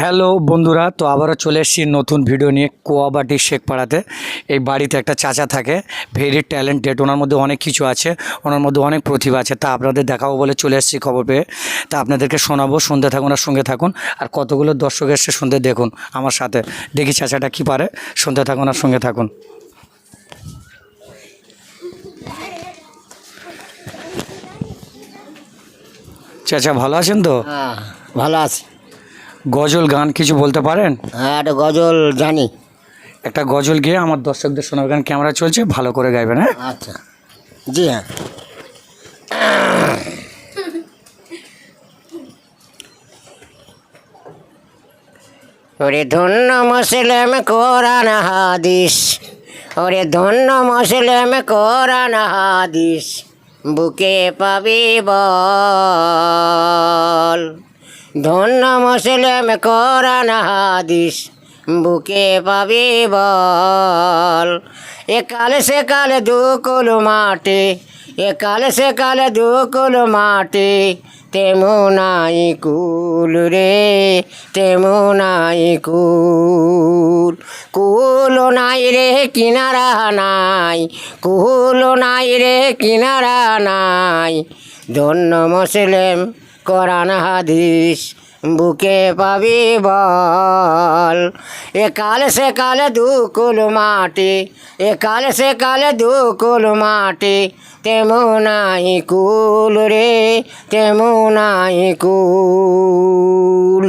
Hello বন্ধুরা, তো আবারও চলে এসেছি নতুন ভিডিও নিয়ে কোয়াবাটি শেখ পাড়াতে। এই বাড়িতে একটা চাচা থাকে ভেরি ট্যালেন্টেড ওনার মধ্যে অনেক কিছু আছে, ওনার মধ্যে অনেক প্রতিভা আছে। তা আপনাদের দেখাবো বলে চলে এসেছি খবর পেয়ে। তা আপনাদেরকে শোনাবো শুনতে থাকুন আর সঙ্গে থাকুন। আর কতগুলো দর্শক এসে শুনতে দেখুন আমার সাথে। দেখি চাচাটা কী পারে শুনতে থাকুন আর সঙ্গে থাকুন। চাচা ভালো আছেন তো? হ্যাঁ ভালো আছি। গজল গান কিছু বলতে পারেন? হ্যাঁ একটা গজল জানি। একটা গজল গিয়ে আমার দর্শকদের শোনার গান ক্যামেরা চলছে ভালো করে গাইবেন হ্যাঁ? আচ্ছা। জি হ্যাঁ। ওরে ধন্য মুসলিম কোরআন হাদিস ওরে ধন্য মুসলিম কোরআন হাদিস বুকে পাবি বল। ধন্য মুসলিম কোরআন হাদিস, বুকে পাবি বল। একালে সে কালে দুকুল মাটি, একালে সে কালে দুকুল মাটি তেমুনাই কুল রে তেমুনাই কুল। কুল নাই রে, কিনারা নাই, কুল নাই রে, কিনারা নাই। ধন্য মুসলিম কোরআন হাদিস বুকে পাবি বল। এ কালে সে কালে দুকুল মাটি এ কালে সে কালে দুকুল মাটি তেমুনাই কুল রে তেমুনাই কুল।